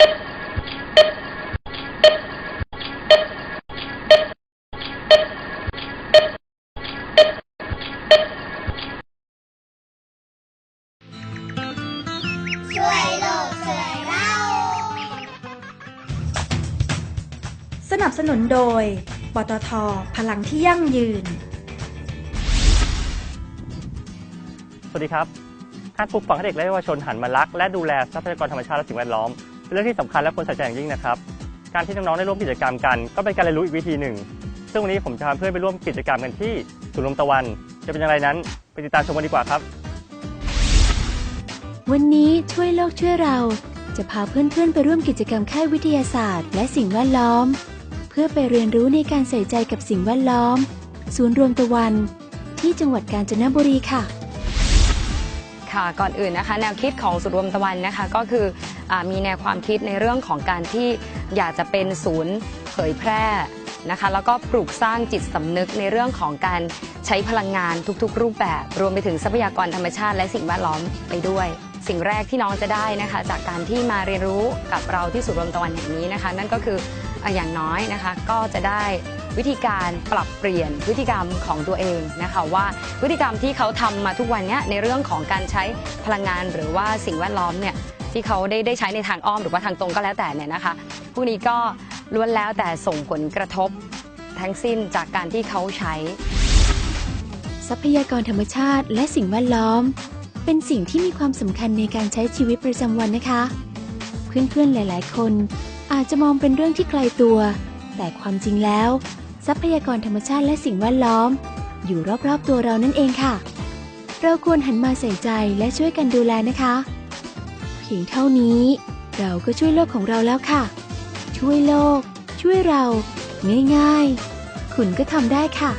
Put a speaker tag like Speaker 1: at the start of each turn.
Speaker 1: ช่วยโลกสวยเราสนับสนุนโดย ปตท พลังที่ยั่งยืน
Speaker 2: สวัสดีครับ ท่านปลูกฝังเด็กและเยาวชนหันมารัก และดูแลทรัพยากรธรรมชาติและสิ่งแวดล้อม เป็นเรื่องที่สำคัญและควรใส่ใจอย่างยิ่งนะครับ การที่น้องๆได้ร่วมกิจกรรมกัน ก็เป็นการเรียนรู้อีกวิธีหนึ่ง ซึ่งวันนี้ผมจะพาเพื่อนไปร่วมกิจกรรมกันที่สวนลมตะวัน จะเป็นอย่างไรนั้นไปติดตามชมกันดีกว่าครับ
Speaker 3: วันนี้ช่วยโลกช่วยเรา จะพาเพื่อนๆไปร่วมกิจกรรมค่ายวิทยาศาสตร์ และสิ่งแวดล้อม เพื่อไปเรียนรู้ในการใส่ใจกับสิ่งแวดล้อม ศูนย์รวมตะวัน ที่จังหวัดกาญจนบุรีค่ะ
Speaker 4: ค่ะก่อนอื่นนะคะ แนวคิดของศูนย์รวมตะวันนะคะ ก็คืออมีแนวความคิดในเรื่องของการที่อยากจะเป็นศูนย์เผยแพร่นะคะ แล้วก็ปลูกสร้างจิตสำนึกในเรื่องของการใช้พลังงานทุกๆ รูปแบบ รวมไปถึงทรัพยากรธรรมชาติและสิ่งแวดล้อมไปด้วย สิ่งแรกที่น้องจะได้นะคะ จากการที่มาเรียนรู้กับเราที่ศูนย์รวมตะวันแห่งนี้นะคะ นั่นก็คืออย่างน้อยนะคะก็จะได้ วิธีการปรับเปลี่ยนพฤติกรรมของตัวเองนะคะว่าพฤติกรรมที่เขาทำมาทุกวันเนี้ยในเรื่องของการใช้พลังงานหรือว่าสิ่งแวดล้อมเนี่ยที่เขาได้ได้ใช้ในทางอ้อมหรือว่าทางตรงก็แล้วแต่เนี่ยนะคะพวกนี้ก็ล้วนแล้วแต่ส่งผลกระทบทั้งสิ้นจากการที่เขาใช้
Speaker 3: ทรัพยากรธรรมชาติและสิ่งแวดล้อม เป็นสิ่งที่มีความสำคัญในการใช้ชีวิตประจำวันนะคะ เพื่อนๆหลาย ๆ คนอาจจะมองเป็นเรื่องที่ไกลตัว แต่ความจริงแล้ว ทรัพยากรธรรมชาติและสิ่งแวดล้อม อยู่รอบๆตัวเรานั่นเองค่ะ เราควรหันมาใส่ใจและช่วยกันดูแลนะคะ เพียงเท่านี้ เราก็ช่วยโลกของเราแล้วค่ะ ช่วยโลก ช่วยเรา ง่ายๆ คุณก็ทำได้ค่ะ